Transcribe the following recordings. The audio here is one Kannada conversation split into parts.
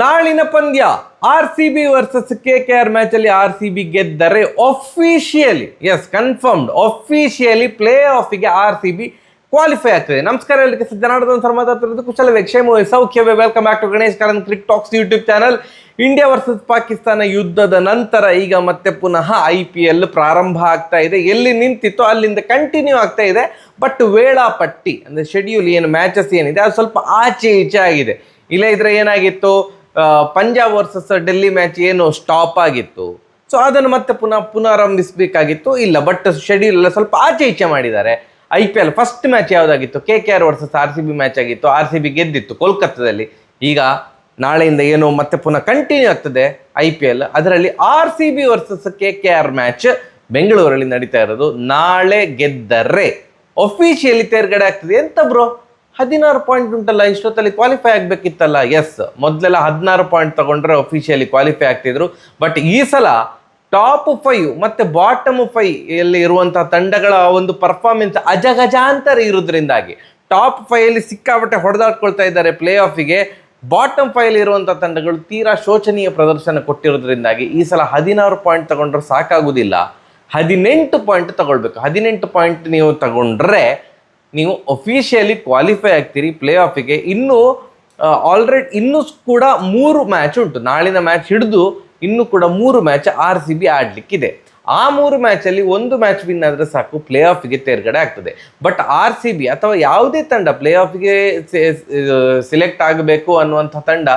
ನಾಳಿನ ಪಂದ್ಯ R C B versus K K R match ಅಲ್ಲಿ ಆರ್ ಸಿ ಬಿ ಗೆದ್ದರೆ ಒಫಿಷಿಯಲಿ ಎಸ್ ಕನ್ಫರ್ಮ್ಡ್ ಒಫಿಷಿಯಲಿ ಪ್ಲೇ ಆಫಿಗೆ ಆರ್ ಸಿ ಬಿ ಕ್ವಾಲಿಫೈ ಆಗ್ತದೆ. ನಮಸ್ಕಾರ ಎಲ್ಲರಿಗೆ ಜನಾರ್ದನ್ ಸರ್ ಮಾತಾಡ್ತಿರೋದು ಕುಶಲವೇ ಕ್ಷೇಮ ಸೌಖ್ಯವೇ welcome back to Ganesh Karan crick talks YouTube channel India versus Pakistan ಯುದ್ಧದ ನಂತರ ಈಗ ಮತ್ತೆ ಪುನಃ ಐ ಪಿ ಎಲ್ ಪ್ರಾರಂಭ ಆಗ್ತಾ ಇದೆ. ಎಲ್ಲಿ ನಿಂತಿತ್ತು ಅಲ್ಲಿಂದ ಕಂಟಿನ್ಯೂ ಆಗ್ತಾ ಇದೆ. ಬಟ್ ವೇಳಾಪಟ್ಟಿ, ಅಂದ್ರೆ ಶೆಡ್ಯೂಲ್ ಏನು ಮ್ಯಾಚಸ್ ಏನಿದೆ, ಅದು ಸ್ವಲ್ಪ ಆಚೆ ಈಚೆ ಆಗಿದೆ. ಇಲ್ಲ ಇದ್ರೆ ಏನಾಗಿತ್ತು? ಪಂಜಾಬ್ ವರ್ಸಸ್ ಡೆಲ್ಲಿ ಮ್ಯಾಚ್ ಏನು ಸ್ಟಾಪ್ ಆಗಿತ್ತು. ಸೊ ಅದನ್ನು ಮತ್ತೆ ಪುನಃ ಪುನರಾರಂಭಿಸಬೇಕಾಗಿತ್ತು. ಇಲ್ಲ ಬಟ್ ಶೆಡ್ಯೂಲ್ ಎಲ್ಲ ಸ್ವಲ್ಪ ಆಚೆ ಈಚೆ ಮಾಡಿದ್ದಾರೆ. I P L first match ಯಾವುದಾಗಿತ್ತು? K K R versus R C B match ಆಗಿತ್ತು. ಆರ್ ಸಿ ಬಿ ಗೆದ್ದಿತ್ತು ಕೋಲ್ಕತ್ತಾದಲ್ಲಿ. ಈಗ ನಾಳೆಯಿಂದ ಏನು ಮತ್ತೆ ಪುನಃ ಕಂಟಿನ್ಯೂ ಆಗ್ತದೆ ಐ ಪಿ ಎಲ್ ಅದರಲ್ಲಿ R C B versus K K R match ಬೆಂಗಳೂರಲ್ಲಿ ನಡೀತಾ ಇರೋದು. ನಾಳೆ ಗೆದ್ದರೆ ಅಫಿಷಿಯಲಿ ತೇರ್ಗಡೆ ಆಗ್ತದೆ. ಎಂತ ಬ್ರೋ ಹದಿನಾರು ಪಾಯಿಂಟ್ ಉಂಟಲ್ಲ, ಇಷ್ಟೊತ್ತಲ್ಲಿ ಕ್ವಾಲಿಫೈ ಆಗಬೇಕಿತ್ತಲ್ಲ? ಎಸ್ ಮೊದಲೆಲ್ಲ ಹದಿನಾರು ಪಾಯಿಂಟ್ ತಗೊಂಡ್ರೆ ಅಫಿಷಿಯಲಿ ಕ್ವಾಲಿಫೈ ಆಗ್ತಿದ್ರು. ಬಟ್ ಈ ಸಲ ಟಾಪ್ ಫೈವ್ ಮತ್ತೆ ಬಾಟಮ್ ಫೈವ್ ಅಲ್ಲಿ ಇರುವಂತಹ ತಂಡಗಳ ಒಂದು ಪರ್ಫಾರ್ಮೆನ್ಸ್ ಅಜಗಜಾಂತರ ಇರೋದ್ರಿಂದಾಗಿ. ಟಾಪ್ ಫೈವ್ ಅಲ್ಲಿ ಸಿಕ್ಕಾಪಟ್ಟೆ ಹೊಡೆದಾಡ್ಕೊಳ್ತಾ ಇದ್ದಾರೆ ಪ್ಲೇ ಆಫಿಗೆ ಬಾಟಮ್ ಫೈವ್ ಇರುವಂಥ ತಂಡಗಳು ತೀರಾ ಶೋಚನೀಯ ಪ್ರದರ್ಶನ ಕೊಟ್ಟಿರೋದ್ರಿಂದಾಗಿ ಈ ಸಲ ಹದಿನಾರು ಪಾಯಿಂಟ್ ತಗೊಂಡ್ರೆ ಸಾಕಾಗುವುದಿಲ್ಲ ಹದಿನೆಂಟು ಪಾಯಿಂಟ್ ತಗೊಳ್ಬೇಕು. ಹದಿನೆಂಟು ಪಾಯಿಂಟ್ ನೀವು ತಗೊಂಡ್ರೆ ನೀವು ಅಫಿಷಿಯಲಿ ಕ್ವಾಲಿಫೈ ಆಗ್ತೀರಿ ಪ್ಲೇ ಆಫಿಗೆ ಇನ್ನು ಆಲ್ರೆಡಿ ಇನ್ನೂ ಕೂಡ ಮೂರು ಮ್ಯಾಚ್ ಉಂಟು. ನಾಳಿನ ಮ್ಯಾಚ್ ಹಿಡಿದು ಇನ್ನೂ ಕೂಡ ಮೂರು ಮ್ಯಾಚ್ ಆರ್ ಸಿ ಬಿ ಆಡಲಿಕ್ಕಿದೆ. ಆ ಮೂರು ಮ್ಯಾಚಲ್ಲಿ ಒಂದು ಮ್ಯಾಚ್ ವಿನ್ ಆದರೆ ಸಾಕು ಪ್ಲೇ ಆಫಿಗೆ ತೇರ್ಗಡೆ ಆಗ್ತದೆ. ಬಟ್ ಆರ್ ಸಿ ಬಿ ಅಥವಾ ಯಾವುದೇ ತಂಡ ಪ್ಲೇ ಆಫಿಗೆ ಸಿಲೆಕ್ಟ್ ಆಗಬೇಕು ಅನ್ನುವಂಥ ತಂಡ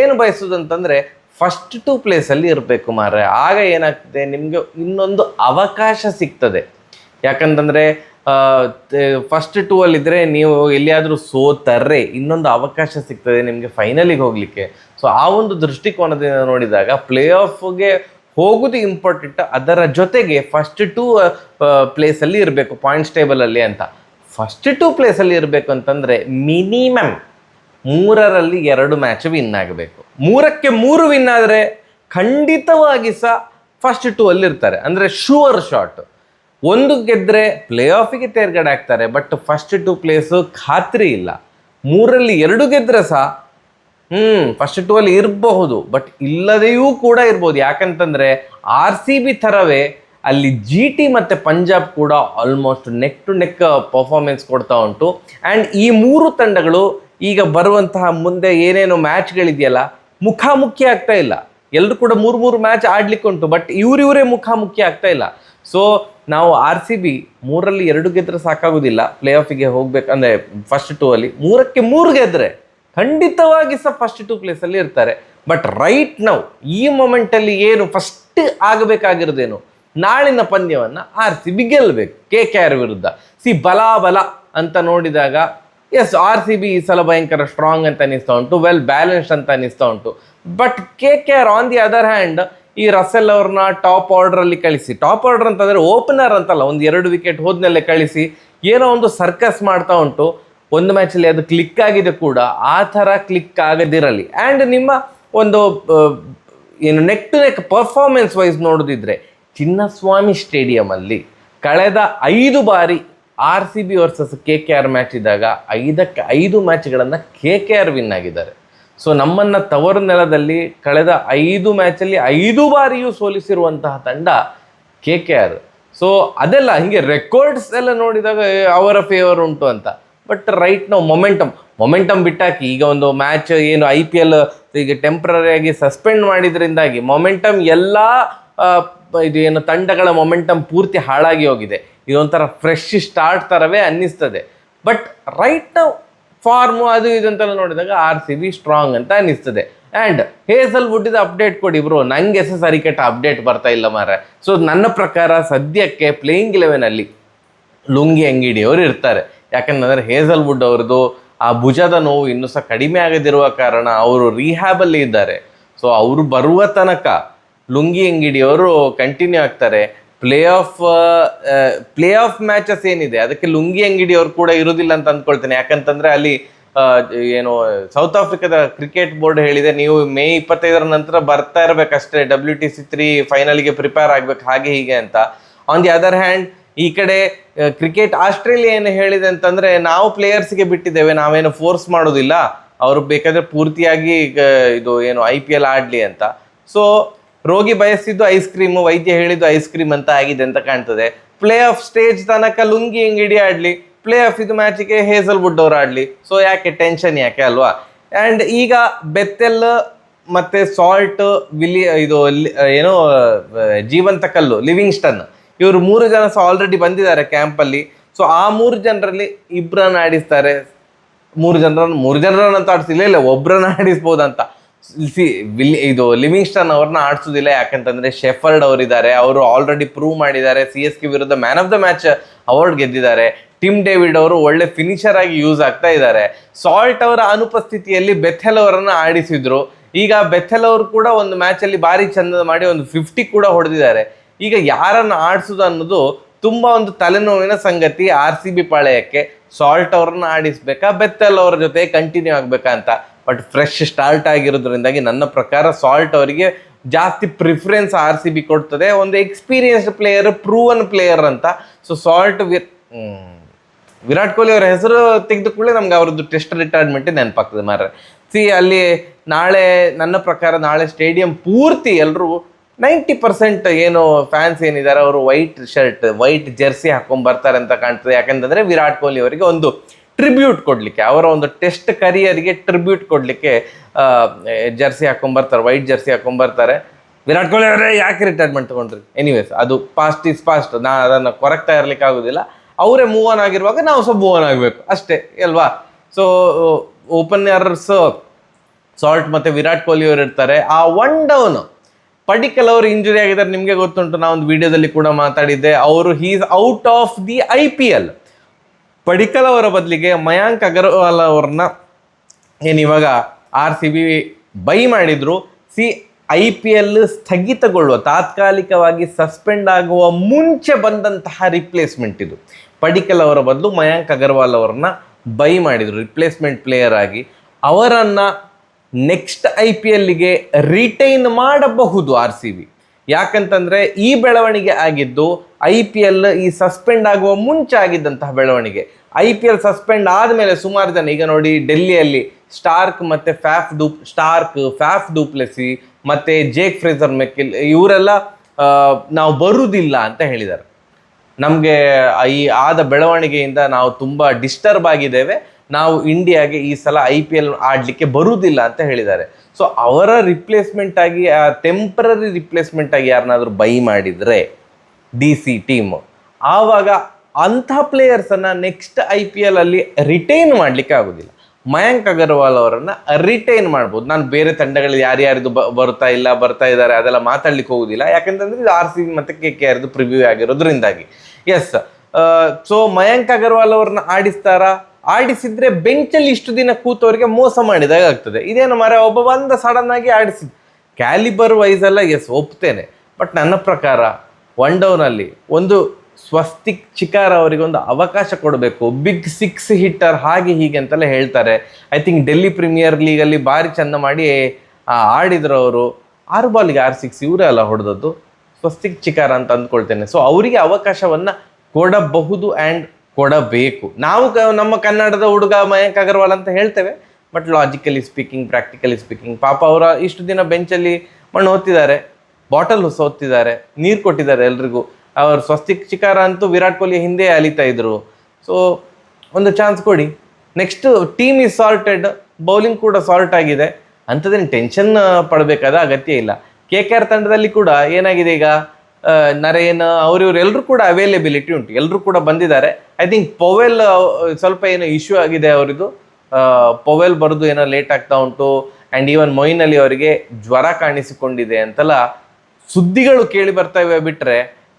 ಏನು ಬಯಸೋದಂತಂದರೆ ಫಸ್ಟ್ ಟು ಪ್ಲೇಸಲ್ಲಿ ಇರಬೇಕು ಮಾರ್ರೆ. ಆಗ ಏನಾಗ್ತದೆ? ನಿಮಗೆ ಇನ್ನೊಂದು ಅವಕಾಶ ಸಿಗ್ತದೆ. ಯಾಕಂತಂದ್ರೆ ಫಸ್ಟ್ ಟೂ ಅಲ್ಲಿದ್ದರೆ ನೀವು ಎಲ್ಲಿಯಾದರೂ ಸೋತರ್ರೆ, ಇನ್ನೊಂದು ಅವಕಾಶ ಸಿಗ್ತದೆ ನಿಮಗೆ ಫೈನಲಿಗೆ ಹೋಗಲಿಕ್ಕೆ. ಸೊ ಆ ಒಂದು ದೃಷ್ಟಿಕೋನದಿಂದ ನೋಡಿದಾಗ ಪ್ಲೇ ಆಫ್ಗೆ ಹೋಗುದು ಇಂಪಾರ್ಟೆಂಟ್ ಅದರ ಜೊತೆಗೆ ಫಸ್ಟ್ ಟೂ ಪ್ಲೇಸಲ್ಲಿ ಇರಬೇಕು ಪಾಯಿಂಟ್ಸ್ ಟೇಬಲಲ್ಲಿ ಅಂತ. ಫಸ್ಟ್ ಟೂ ಪ್ಲೇಸಲ್ಲಿ ಇರಬೇಕು ಅಂತಂದರೆ ಮಿನಿಮಮ್ ಮೂರರಲ್ಲಿ ಎರಡು ಮ್ಯಾಚ್ ವಿನ್ ಆಗಬೇಕು. ಮೂರಕ್ಕೆ ಮೂರು ವಿನ್ ಆದರೆ ಖಂಡಿತವಾಗಿ ಸಹ ಫಸ್ಟ್ ಟೂ ಅಲ್ಲಿ ಇರ್ತಾರೆ ಅಂದರೆ ಶೂವರ್ ಶಾಟ್ ಒಂದು ಗೆದ್ದರೆ ಪ್ಲೇ ಆಫಿಗೆ ತೇರ್ಗಡೆ ಆಗ್ತಾರೆ ಬಟ್ ಫಸ್ಟ್ ಟು ಪ್ಲೇಸು ಖಾತ್ರಿ ಇಲ್ಲ. ಮೂರಲ್ಲಿ ಎರಡು ಗೆದ್ದರೆ ಸಹ ಹ್ಞೂ ಫಸ್ಟ್ ಟು ಅಲ್ಲಿ ಇರಬಹುದು ಬಟ್ ಇಲ್ಲದೆಯೂ ಕೂಡ ಇರ್ಬೋದು. ಯಾಕಂತಂದ್ರೆ ಆರ್ ಸಿ ಬಿ ಥರವೇ ಅಲ್ಲಿ ಜಿ ಟಿ ಮತ್ತೆ ಪಂಜಾಬ್ ಕೂಡ almost neck to neck performance ಕೊಡ್ತಾ ಉಂಟು. ಆ್ಯಂಡ್ ಈ ಮೂರು ತಂಡಗಳು ಈಗ ಬರುವಂತಹ ಮುಂದೆ ಏನೇನು ಮ್ಯಾಚ್ಗಳಿದೆಯಲ್ಲ, ಮುಖಾಮುಖಿ ಆಗ್ತಾ ಇಲ್ಲ. ಎಲ್ಲರೂ ಕೂಡ ಮೂರು ಮೂರು ಮ್ಯಾಚ್ ಆಡ್ಲಿಕ್ಕೆ ಉಂಟು ಬಟ್ ಇವರಿವರೇ ಮುಖಾಮುಖಿ ಆಗ್ತಾ ಇಲ್ಲ. ಸೊ ನಾವು ಆರ್ ಸಿ ಬಿ ಮೂರಲ್ಲಿ ಎರಡು ಗೆದ್ರೆ ಸಾಕಾಗೋದಿಲ್ಲ ಪ್ಲೇ ಆಫಿಗೆ ಹೋಗ್ಬೇಕಂದ್ರೆ ಫಸ್ಟ್ ಟೂ ಅಲ್ಲಿ ಮೂರಕ್ಕೆ ಮೂರು ಗೆದ್ರೆ ಖಂಡಿತವಾಗಿ ಸಹ ಫಸ್ಟ್ ಟೂ ಪ್ಲೇಸಲ್ಲಿ ಇರ್ತಾರೆ. ಬಟ್ ರೈಟ್ ನೌ ಈ ಮೊಮೆಂಟಲ್ಲಿ ಏನು ಫಸ್ಟ್ ಆಗಬೇಕಾಗಿರೋದೇನು? ನಾಳಿನ ಪಂದ್ಯವನ್ನು ಆರ್ ಸಿ ಬಿ ಗೆಲ್ಲಬೇಕು ಕೆ ಕೆ ಆರ್ ವಿರುದ್ಧ. ಸಿ ಬಲಾಬಲ ಬಲ ಅಂತ ನೋಡಿದಾಗ ಎಸ್ ಆರ್ ಸಿ ಬಿ ಈ ಸಲ ಭಯಂಕರ ಸ್ಟ್ರಾಂಗ್ ಅಂತ ಅನಿಸ್ತಾ ಉಂಟು ವೆಲ್ ಬ್ಯಾಲೆನ್ಸ್ಡ್ ಅಂತ ಅನಿಸ್ತಾ ಉಂಟು. But K K R on the other hand ಈ ರಸೆಲ್ ಅವ್ರನ್ನ ಟಾಪ್ ಆರ್ಡ್ರಲ್ಲಿ ಕಳಿಸಿ. ಟಾಪ್ ಆರ್ಡರ್ ಅಂತಂದರೆ ಓಪನರ್ ಅಂತಲ್ಲ, ಒಂದು ಎರಡು ವಿಕೆಟ್ ಹೋದ್ಮೇಲೆ ಕಳಿಸಿ. ಏನೋ ಒಂದು ಸರ್ಕಸ್ ಮಾಡ್ತಾ ಉಂಟು. ಒಂದು ಮ್ಯಾಚಲ್ಲಿ ಅದು ಕ್ಲಿಕ್ ಆಗಿದೆ ಕೂಡ. ಆ ಥರ ಕ್ಲಿಕ್ ಆಗದಿರಲಿ. ಆ್ಯಂಡ್ ನಿಮ್ಮ ಒಂದು ಏನು neck to neck performance wise ನೋಡೋದಿದ್ರೆ, Chinnaswamy ಸ್ಟೇಡಿಯಮಲ್ಲಿ ಕಳೆದ ಐದು ಬಾರಿ R C B versus K K R match ಇದ್ದಾಗ ಐದಕ್ಕೆ ಐದು ಮ್ಯಾಚ್ಗಳನ್ನು ಕೆ ಕೆ ಆರ್ ವಿನ್ ಆಗಿದ್ದಾರೆ. ಸೊ ನಮ್ಮನ್ನು ತವರು ನೆಲದಲ್ಲಿ ಕಳೆದ ಐದು ಮ್ಯಾಚಲ್ಲಿ ಐದು ಬಾರಿಯೂ ಸೋಲಿಸಿರುವಂತಹ ತಂಡ ಕೆ ಕೆ ಆರ್ ಸೊ ಅದೆಲ್ಲ ಹಿಂಗೆ ರೆಕಾರ್ಡ್ಸ್ ಎಲ್ಲ ನೋಡಿದಾಗ ಅವರ ಫೇವರ್ ಉಂಟು ಅಂತ. ಬಟ್ ರೈಟ್ ನಾವು ಮೊಮೆಂಟಮ್ ಮೊಮೆಂಟಮ್ ಬಿಟ್ಟಾಕಿ, ಈಗ ಒಂದು ಮ್ಯಾಚ್ ಏನು ಐ ಪಿ ಎಲ್ ಈಗ ಟೆಂಪ್ರರಿ ಆಗಿ ಸಸ್ಪೆಂಡ್ ಮಾಡಿದ್ರಿಂದಾಗಿ ಮೊಮೆಂಟಮ್ ಎಲ್ಲ ಇದು ಏನು ತಂಡಗಳ ಮೊಮೆಂಟಮ್ ಪೂರ್ತಿ ಹಾಳಾಗಿ ಹೋಗಿದೆ. ಇದೊಂಥರ ಫ್ರೆಶ್ ಸ್ಟಾರ್ಟ್ ಥರವೇ ಅನ್ನಿಸ್ತದೆ. ಬಟ್ ರೈಟ್ ನಾವು ಫಾರ್ಮು ಅದು ಇದು ಅಂತೆಲ್ಲ ನೋಡಿದಾಗ ಆರ್ ಸಿ ಬಿ ಸ್ಟ್ರಾಂಗ್ ಅಂತ ಅನಿಸ್ತದೆ. ಆ್ಯಂಡ್ ಹೇಸಲ್ ವುಡ್ಡಿದ ಅಪ್ಡೇಟ್ ಕೊಡಿ ಬ್ರೋ ನಂಗೆ ಎಸ್ ಸರಿ ಕೆಟ್ಟ ಅಪ್ಡೇಟ್ ಬರ್ತಾ ಇಲ್ಲ ಮಾರೆ ಸೊ ನನ್ನ ಪ್ರಕಾರ ಸದ್ಯಕ್ಕೆ ಪ್ಲೇಯಿಂಗ್ ಇಲೆವೆನಲ್ಲಿ ಲುಂಗಿ ಅಂಗಿಡಿಯವರು ಇರ್ತಾರೆ. ಯಾಕಂತಂದರೆ ಹೇಸಲ್ ವುಡ್ ಅವ್ರದ್ದು ಆ ಭುಜದ ನೋವು ಇನ್ನೂ ಸಹ ಕಡಿಮೆ ಆಗದಿರುವ ಕಾರಣ ಅವರು ರಿಹ್ಯಾಬಲ್ಲಿ ಇದ್ದಾರೆ. ಸೊ ಅವರು ಬರುವ ತನಕ ಲುಂಗಿ ಅಂಗಿಡಿಯವರು ಕಂಟಿನ್ಯೂ ಆಗ್ತಾರೆ. Play off play off matches ಏನಿದೆ? ಅದಕ್ಕೆ ಲುಂಗಿ ಅಂಗಡಿಯವರು ಕೂಡ ಇರುವುದಿಲ್ಲ ಅಂತ ಅಂದ್ಕೊಳ್ತೇನೆ. ಯಾಕಂತಂದ್ರೆ ಅಲ್ಲಿ ಏನು ಸೌತ್ ಆಫ್ರಿಕಾದ ಕ್ರಿಕೆಟ್ ಬೋರ್ಡ್ ಹೇಳಿದೆ, ನೀವು ಮೇ ಇಪ್ಪತ್ತೈದರ ನಂತರ ಬರ್ತಾ ಇರಬೇಕಷ್ಟೇ. ಡಬ್ಲ್ಯೂ ಟಿ ಸಿ ತ್ರೀ ಫೈನಲ್ಗೆ ಪ್ರಿಪೇರ್ ಆಗ್ಬೇಕು, ಹಾಗೆ ಹೀಗೆ ಅಂತ. ಆನ್ ದಿ ಅದರ್ ಹ್ಯಾಂಡ್ ಈ ಕಡೆ ಕ್ರಿಕೆಟ್ ಆಸ್ಟ್ರೇಲಿಯಾ ಏನು ಹೇಳಿದೆ ಅಂತಂದ್ರೆ, ನಾವು ಪ್ಲೇಯರ್ಸ್ಗೆ ಬಿಟ್ಟಿದ್ದೇವೆ, ನಾವೇನು ಫೋರ್ಸ್ ಮಾಡೋದಿಲ್ಲ. ಅವರು ಬೇಕಾದ್ರೆ ಪೂರ್ತಿಯಾಗಿ ಇದು, ಏನು ಐ ಪಿ ಎಲ್ ಆಡ್ಲಿ ಅಂತ. ಸೊ ರೋಗಿ ಬಯಸಿದ್ದು ಐಸ್ ಕ್ರೀಮು ವೈದ್ಯ ಹೇಳಿದ್ದು ಐಸ್ ಕ್ರೀಮ್ ಅಂತ ಆಗಿದೆ ಅಂತ ಕಾಣ್ತದೆ. ಪ್ಲೇ ಆಫ್ ಸ್ಟೇಜ್ ತನಕ ಲುಂಗಿ ಅಂಗಡಿ ಆಡ್ಲಿ ಪ್ಲೇ ಆಫ್ ಇದು ಮ್ಯಾಚಿಗೆ ಹೇಸಲ್ ವುಡ್ ಅವ್ರು ಆಡ್ಲಿ ಸೊ ಯಾಕೆ? ಟೆನ್ಷನ್ ಯಾಕೆ ಅಲ್ವಾ? ಅಂಡ್ ಈಗ ಬೆತ್ತೆಲ್ ಮತ್ತೆ ಸಾಲ್ಟ್ ವಿಲಿ, ಇದು ಏನು, ಜೀವಂತ ಕಲ್ಲು ಲಿವಿಂಗ್ಸ್ಟನ್ ಇವರು ಮೂರು ಜನ ಸಹ ಆಲ್ರೆಡಿ ಬಂದಿದ್ದಾರೆ ಕ್ಯಾಂಪಲ್ಲಿ ಸೊ ಆ ಮೂರು ಜನರಲ್ಲಿ ಇಬ್ಬರನ್ನ ಆಡಿಸ್ತಾರೆ. ಮೂರು ಜನರನ್ನು, ಮೂರು ಜನರನ್ನ ಅಂತ ಆಡಿಸಿಲ್ಲ ಇಲ್ಲ ಒಬ್ಬರನ್ನ ಆಡಿಸ್ಬೋದಂತ. ಸಿ ವಿಲ್ ಇದು ಲಿವಿಂಗ್ಸ್ಟನ್ ಅವ್ರನ್ನ ಆಡಿಸೋದಿಲ್ಲ ಯಾಕಂತಂದ್ರೆ ಶೆಫರ್ಡ್ ಅವರಿದ್ದಾರೆ. ಅವರು ಆಲ್ರೆಡಿ ಪ್ರೂವ್ ಮಾಡಿದ್ದಾರೆ. ಸಿ ಎಸ್ ಕೆ ವಿರುದ್ಧ man of the match award ಗೆದ್ದಿದ್ದಾರೆ. ಟಿಮ್ ಡೇವಿಡ್ ಅವರು ಒಳ್ಳೆ ಫಿನಿಷರ್ ಆಗಿ ಯೂಸ್ ಆಗ್ತಾ ಇದ್ದಾರೆ. ಸಾಲ್ಟ್ ಅವರ ಅನುಪಸ್ಥಿತಿಯಲ್ಲಿ ಬೆಥೆಲ್ ಅವರನ್ನು ಆಡಿಸಿದ್ರು. ಈಗ ಬೆಥೆಲ್ ಅವರು ಕೂಡ ಒಂದು ಮ್ಯಾಚ್ ಅಲ್ಲಿ ಭಾರಿ ಚಂದ ಮಾಡಿ ಒಂದು ಫಿಫ್ಟಿ ಕೂಡ ಹೊಡೆದಿದ್ದಾರೆ. ಈಗ ಯಾರನ್ನ ಆಡಿಸೋದು ಅನ್ನೋದು ತುಂಬಾ ಒಂದು ತಲೆನೋವಿನ ಸಂಗತಿ ಆರ್ ಸಿ ಬಿ ಪಾಳೆಯಕ್ಕೆ. ಸಾಲ್ಟ್ ಅವ್ರನ್ನ ಆಡಿಸ್ಬೇಕಾ? ಬೆತ್ತಲ್ ಅವರ ಜೊತೆ ಕಂಟಿನ್ಯೂ ಆಗ್ಬೇಕಾ ಅಂತ. ಬಟ್ ಫ್ರೆಶ್ ಸ್ಟಾರ್ಟ್ ಆಗಿರೋದ್ರಿಂದಾಗಿ ನನ್ನ ಪ್ರಕಾರ ಸಾಲ್ಟ್ ಅವರಿಗೆ ಜಾಸ್ತಿ ಪ್ರಿಫರೆನ್ಸ್ ಆರ್ ಸಿ ಬಿ ಕೊಡ್ತದೆ. ಒಂದು ಎಕ್ಸ್ಪೀರಿಯನ್ಸ್ಡ್ ಪ್ಲೇಯರ್ ಪ್ರೂವನ್ ಪ್ಲೇಯರ್ ಅಂತ. ಸೊ ಸಾಲ್ಟ್ ವಿರ್ ವಿರಾಟ್ ಕೊಹ್ಲಿ ಅವರ ಹೆಸರು ತೆಗೆದ ಕೂಡಲೇ ನಮ್ಗೆ ಅವರದ್ದು ಟೆಸ್ಟ್ ರಿಟೈರ್ಮೆಂಟ್ ನೆನಪಾಗ್ತದೆ ಮಾರ್ರೆ. ಸಿ ಅಲ್ಲಿ ನಾಳೆ ನನ್ನ ಪ್ರಕಾರ ನಾಳೆ ಸ್ಟೇಡಿಯಂ ಪೂರ್ತಿ ಎಲ್ಲರೂ ನೈಂಟಿ ಪರ್ಸೆಂಟ್ ಏನು ಫ್ಯಾನ್ಸ್ ಏನಿದ್ದಾರೆ ಅವರು ವೈಟ್ ಶರ್ಟ್ ವೈಟ್ ಜೆರ್ಸಿ ಹಾಕೊಂಡ್ ಬರ್ತಾರೆ ಅಂತ ಕಾಣ್ತದೆ. ಯಾಕಂತಂದ್ರೆ ವಿರಾಟ್ ಕೊಹ್ಲಿ ಅವರಿಗೆ ಒಂದು ಟ್ರಿಬ್ಯೂಟ್ ಕೊಡಲಿಕ್ಕೆ, ಅವರ ಒಂದು ಟೆಸ್ಟ್ ಕರಿಯರ್ಗೆ ಟ್ರಿಬ್ಯೂಟ್ ಕೊಡಲಿಕ್ಕೆ ಜರ್ಸಿ ಹಾಕೊಂಬರ್ತಾರೆ ವೈಟ್ ಜರ್ಸಿ ಹಾಕೊಂಬರ್ತಾರೆ. ವಿರಾಟ್ ಕೊಹ್ಲಿ ಅವರೇ ಯಾಕೆ ರಿಟೈರ್ಮೆಂಟ್ ತೊಗೊಂಡ್ರಿ? ಎನಿವೇಸ್ ಅದು ಪಾಸ್ಟ್ ಇಸ್ ಪಾಸ್ಟ್ ನಾ ಅದನ್ನು ಕೊರಕ್ತಾ ಇರಲಿಕ್ಕೆ ಆಗೋದಿಲ್ಲ. ಅವರೇ ಮೂವ್ ಆನ್ ಆಗಿರುವಾಗ ನಾವು ಸ್ವಲ್ಪ ಮೂವ್ ಆನ್ ಆಗಬೇಕು, ಅಷ್ಟೇ, ಅಲ್ವಾ? ಸೊ ಓಪನರ್ಸ್ ಸಾಲ್ಟ್ ಮತ್ತು ವಿರಾಟ್ ಕೊಹ್ಲಿ ಅವರು ಇರ್ತಾರೆ. ಆ ಒನ್ ಡೌನ್ ಪಡಿಕಲ್ ಅವರು ಇಂಜುರಿ ಆಗಿದ್ದಾರೆ ನಿಮಗೆ ಗೊತ್ತುಂಟು ನಾ ಒಂದು ವಿಡಿಯೋದಲ್ಲಿ ಕೂಡ ಮಾತಾಡಿದ್ದೆ, ಅವರು he's out of the I P L Padikkal ಅವರ ಬದಲಿಗೆ ಮಯಾಂಕ್ ಅಗರ್ವಾಲ್ ಅವ್ರನ್ನ ಏನಿವಾಗ ಆರ್ ಸಿ ಬಿ ಬೈ ಮಾಡಿದ್ರು, ಸಿ ಐ ಪಿ ಎಲ್ ಸ್ಥಗಿತಗೊಳ್ಳುವ, ತಾತ್ಕಾಲಿಕವಾಗಿ ಸಸ್ಪೆಂಡ್ ಆಗುವ ಮುಂಚೆ ಬಂದಂತಹ ರಿಪ್ಲೇಸ್ಮೆಂಟ್ ಇದು. ಪಡಿಕಲ್ ಅವರ ಬದಲು ಮಯಾಂಕ್ ಅಗರ್ವಾಲ್ ಅವರನ್ನ ಬೈ ಮಾಡಿದ್ರು ರಿಪ್ಲೇಸ್ಮೆಂಟ್ ಪ್ಲೇಯರ್ ಆಗಿ. ಅವರನ್ನು ನೆಕ್ಸ್ಟ್ ಐ ಪಿ ಎಲ್ಗೆ ರಿಟೈನ್ ಮಾಡಬಹುದು ಆರ್ ಸಿ ಬಿ. ಯಾಕಂತಂದ್ರೆ ಈ ಬೆಳವಣಿಗೆ ಆಗಿದ್ದು ಐ ಪಿ ಎಲ್ ಈ ಸಸ್ಪೆಂಡ್ ಆಗುವ ಮುಂಚೆ ಆಗಿದ್ದಂತಹ ಬೆಳವಣಿಗೆ. ಐ ಪಿ ಎಲ್ ಸಸ್ಪೆಂಡ್ ಆದಮೇಲೆ ಸುಮಾರು ಜನ, ಈಗ ನೋಡಿ ಡೆಲ್ಲಿಯಲ್ಲಿ ಸ್ಟಾರ್ಕ್ ಮತ್ತೆ Faf dupe, Starc, Faf du Plessis, ಮತ್ತೆ ಜೇಕ್ ಫ್ರೇಸರ್ ಮೆಕ್ಕಿಲ್, ಇವರೆಲ್ಲ ನಾವು ಬರುವುದಿಲ್ಲ ಅಂತ ಹೇಳಿದ್ದಾರೆ. ನಮಗೆ ಈ ಆದ ಬೆಳವಣಿಗೆಯಿಂದ ನಾವು ತುಂಬ ಡಿಸ್ಟರ್ಬ್ ಆಗಿದ್ದೇವೆ. ನಾವು ಇಂಡಿಯಾಗೆ ಈ ಸಲ ಐ ಪಿ ಎಲ್ ಆಡಲಿಕ್ಕೆ ಬರುವುದಿಲ್ಲ ಅಂತ ಹೇಳಿದ್ದಾರೆ. ಸೊ ಅವರ ರಿಪ್ಲೇಸ್ಮೆಂಟ್ ಆಗಿ ಟೆಂಪ್ರರಿ ರಿಪ್ಲೇಸ್ಮೆಂಟ್ ಆಗಿ ಯಾರನ್ನಾದ್ರೂ ಬೈ ಮಾಡಿದರೆ ಡಿ ಸಿ ಟೀಮ್ ಆವಾಗ ಅಂಥ ಪ್ಲೇಯರ್ಸನ್ನು ನೆಕ್ಸ್ಟ್ ಐ ಪಿ ಎಲ್ ಅಲ್ಲಿ ರಿಟೈನ್ ಮಾಡಲಿಕ್ಕೆ ಆಗೋದಿಲ್ಲ. ಮಯಾಂಕ್ ಅಗರ್ವಾಲ್ ಅವರನ್ನು ರಿಟೈನ್ ಮಾಡ್ಬೋದು. ನಾನು ಬೇರೆ ತಂಡಗಳಲ್ಲಿ ಯಾರ್ಯಾರಿದು ಬ, ಬರ್ತಾ ಇಲ್ಲ, ಬರ್ತಾ ಇದ್ದಾರೆ, ಅದೆಲ್ಲ ಮಾತಾಡ್ಲಿಕ್ಕೆ ಹೋಗೋದಿಲ್ಲ. ಯಾಕಂತಂದ್ರೆ ಇದು ಆರ್ ಸಿ ಬಿ ಮತ್ತೆ ಕೆ ಕೆ ಆರ್ದು ಪ್ರಿವ್ಯೂ ಆಗಿರೋದ್ರಿಂದಾಗಿ. ಎಸ್ ಸೊ ಮಯಾಂಕ್ ಅಗರ್ವಾಲ್ ಅವ್ರನ್ನ ಆಡಿಸ್ತಾರಾ? ಆಡಿಸಿದ್ರೆ ಬೆಂಚಲ್ಲಿ ಇಷ್ಟು ದಿನ ಕೂತವರಿಗೆ ಮೋಸ ಮಾಡಿದಾಗ ಆಗ್ತದೆ ಇದೇನು ಮರ, ಒಬ್ಬ ಬಂದ ಸಡನ್ ಆಗಿ ಆಡಿಸಿದ ಕ್ಯಾಲಿಬರ್ ವೈಸ್ ಎಲ್ಲ ಎಸ್ ಒಪ್ತೇನೆ. ಬಟ್ ನನ್ನ ಪ್ರಕಾರ ಒನ್ ಡೌನಲ್ಲಿ ಒಂದು ಸ್ವಸ್ತಿಕ್ ಚಿಕಾರ ಅವರಿಗೆ ಒಂದು ಅವಕಾಶ ಕೊಡಬೇಕು. ಬಿಗ್ ಸಿಕ್ಸ್ ಹಿಟ್ಟರ್ ಹಾಗೆ ಹೀಗೆ ಅಂತೆಲ್ಲ ಹೇಳ್ತಾರೆ. ಐ ಥಿಂಕ್ ಡೆಲ್ಲಿ ಪ್ರೀಮಿಯರ್ ಲೀಗಲ್ಲಿ ಭಾರಿ ಚಂದ ಮಾಡಿ ಆಡಿದ್ರು ಅವರು. ಆರು ಬಾಲಿಗೆ ಆರು ಸಿಕ್ಸ್ ಇವರೇ ಅಲ್ಲ ಹೊಡೆದದ್ದು. ಸ್ವಸ್ತಿಕ್ ಚಿಕಾರ ಅಂತ ಅಂದ್ಕೊಳ್ತೇನೆ. ಸೊ ಅವರಿಗೆ ಅವಕಾಶವನ್ನ ಕೊಡಬಹುದು ಆ್ಯಂಡ್ ಕೊಡಬೇಕು. ನಾವು ಕ- ನಮ್ಮ ಕನ್ನಡದ ಹುಡುಗ ಮಯಾಂಕ್ ಅಗರ್ವಾಲ್ ಅಂತ ಹೇಳ್ತೇವೆ but logically speaking practically speaking ಪಾಪ ಅವರ ಇಷ್ಟು ದಿನ ಬೆಂಚಲ್ಲಿ ಮಣ್ಣು ಹೊತ್ತಿದ್ದಾರೆ ಬಾಟಲ್ ಹೊಸ ಹೊತ್ತಿದ್ದಾರೆ, ನೀರು ಕೊಟ್ಟಿದ್ದಾರೆ ಎಲ್ರಿಗೂ. ಅವರು ಸ್ವಸ್ತಿಕ್ ಚಿಕಾರ ಅಂತೂ ವಿರಾಟ್ ಕೊಹ್ಲಿ ಹಿಂದೆ ಅಲಿತಾ ಇದ್ರು. ಸೊ ಒಂದು ಚಾನ್ಸ್ ಕೊಡಿ. Next team is salted bowling ಕೂಡ ಸಾಲ್ಟ್ ಆಗಿದೆ. ಅಂಥದ್ದೇನು ಟೆನ್ಷನ್ ಪಡಬೇಕಾದ ಅಗತ್ಯ ಇಲ್ಲ. ಕೆ ಕೆ ಆರ್ ತಂಡದಲ್ಲಿ ಕೂಡ ಏನಾಗಿದೆ ಈಗ? ನರೇನ್, ಅವ್ರಿವ್ರು ಎಲ್ಲರೂ ಕೂಡ ಅವೈಲೇಬಿಲಿಟಿ ಉಂಟು. ಎಲ್ಲರೂ ಕೂಡ ಬಂದಿದ್ದಾರೆ. ಐ ಥಿಂಕ್ ಪೊವೆಲ್ ಸ್ವಲ್ಪ ಏನೋ ಇಶ್ಯೂ ಆಗಿದೆ ಅವರಿದು. ಪೊವೆಲ್ ಬರೋದು ಏನೋ ಲೇಟ್ ಆಗ್ತಾ ಉಂಟು. ಆ್ಯಂಡ್ ಈವನ್ ಮೊಯಿನ್ ಅಲಿ ಅವರಿಗೆ ಜ್ವರ ಕಾಣಿಸಿಕೊಂಡಿದೆ ಅಂತೆಲ್ಲ ಸುದ್ದಿಗಳು ಕೇಳಿ ಬರ್ತಾ ಇವೆ ಬಿಟ್ಟರೆ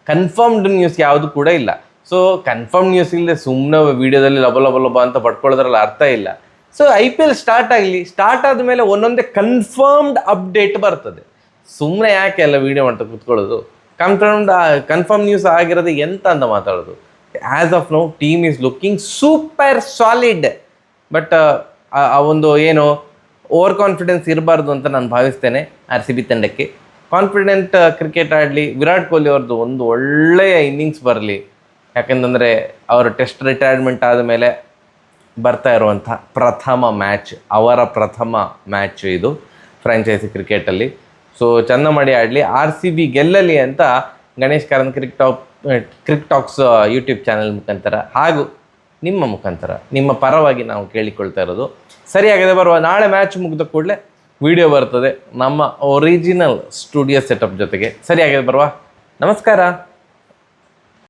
ಕನ್ಫರ್ಮ್ಡ್ ನ್ಯೂಸ್ ಯಾವುದು ಕೂಡ ಇಲ್ಲ. ಸೊ ಕನ್ಫರ್ಮ್ ನ್ಯೂಸ್ ಇಲ್ಲದೆ ಸುಮ್ಮನೆ ವಿಡಿಯೋದಲ್ಲಿ ಲಬ ಲಬ ಲಬ ಅಂತ ಪಡ್ಕೊಳ್ಳೋದ್ರಲ್ಲಿ ಅರ್ಥ ಇಲ್ಲ. So I P L start ಆಗಲಿ ಸ್ಟಾರ್ಟ್ ಆದಮೇಲೆ ಒಂದೊಂದೇ ಕನ್ಫರ್ಮ್ಡ್ ಅಪ್ಡೇಟ್ ಬರ್ತದೆ. ಸುಮ್ಮನೆ ಯಾಕೆ ಎಲ್ಲ ವಿಡಿಯೋ ಮಾಡ್ತಾ ಕೂತ್ಕೊಳ್ಳೋದು? ಕನ್ಫರ್ಮ್ಡ್ ಕನ್ಫರ್ಮ್ ನ್ಯೂಸ್ ಆಗಿರೋದು ಎಂತ ಅಂತ ಮಾತಾಡೋದು. As of now team is looking super solid but ಆ ಒಂದು ಏನು ಓವರ್ ಕಾನ್ಫಿಡೆನ್ಸ್ ಇರಬಾರ್ದು ಅಂತ ನಾನು ಭಾವಿಸ್ತೇನೆ ಆರ್ ಸಿ ಬಿ ತಂಡಕ್ಕೆ. ಕಾನ್ಫಿಡೆಂಟ್ ಕ್ರಿಕೆಟ್ ಆಡಲಿ, ವಿರಾಟ್ ಕೊಹ್ಲಿ ಅವ್ರದ್ದು ಒಂದು ಒಳ್ಳೆಯ ಇನ್ನಿಂಗ್ಸ್ ಬರಲಿ. ಯಾಕೆಂತಂದರೆ, ಅವರು ಟೆಸ್ಟ್ ರಿಟೈರ್ಮೆಂಟ್ ಆದಮೇಲೆ ಬರ್ತಾ ಇರುವಂಥ ಪ್ರಥಮ ಮ್ಯಾಚ್ ಅವರ ಪ್ರಥಮ ಮ್ಯಾಚ್ ಇದು ಫ್ರಾಂಚೈಸಿ ಕ್ರಿಕೆಟಲ್ಲಿ ಸೊ ಚಂದ ಮಾಡಿ ಆಡಲಿ ಆರ್ ಸಿ ಬಿ ಗೆಲ್ಲಲಿ ಅಂತ Ganesh Karan Cric Top Talks YouTube channel ಮುಖಾಂತರ ಹಾಗೂ ನಿಮ್ಮ ಮುಖಾಂತರ, ನಿಮ್ಮ ಪರವಾಗಿ ನಾವು ಕೇಳಿಕೊಳ್ತಾ ಇರೋದು. ಸರಿಯಾಗಿದೆ ಬರುವ ನಾಳೆ ಮ್ಯಾಚ್ ಮುಗಿದ ಕೂಡಲೇ ವಿಡಿಯೋ ಬರ್ತದೆ ನಮ್ಮ ಒರಿಜಿನಲ್ ಸ್ಟುಡಿಯೋ ಸೆಟಪ್ ಜೊತೆಗೆ. ಸರಿಯಾಗಿದೆ ಬರುವ ನಮಸ್ಕಾರ.